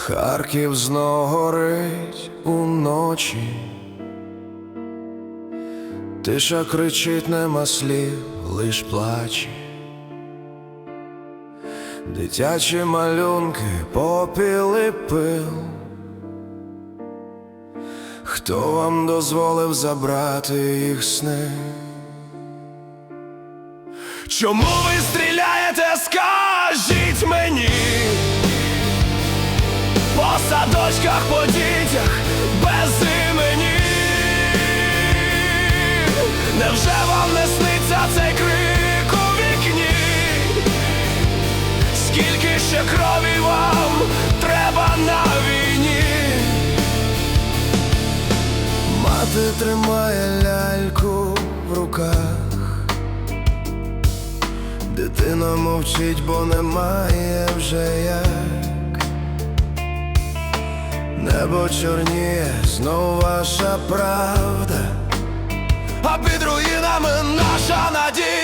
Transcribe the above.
Харків знов горить уночі, тиша кричить, нема слів, лиш плаче. Дитячі малюнки, попіл і пил. Хто вам дозволив забрати їх сни? Чому ви стріляєте, садочках, по дітях без імені Невже вам не сниться цей крик у вікні? Скільки ще крові вам треба на війні? Мати тримає ляльку в руках Дитина мовчить, бо немає вже як Небо чорніє, знов ваша правда, а під руїнами наша надія.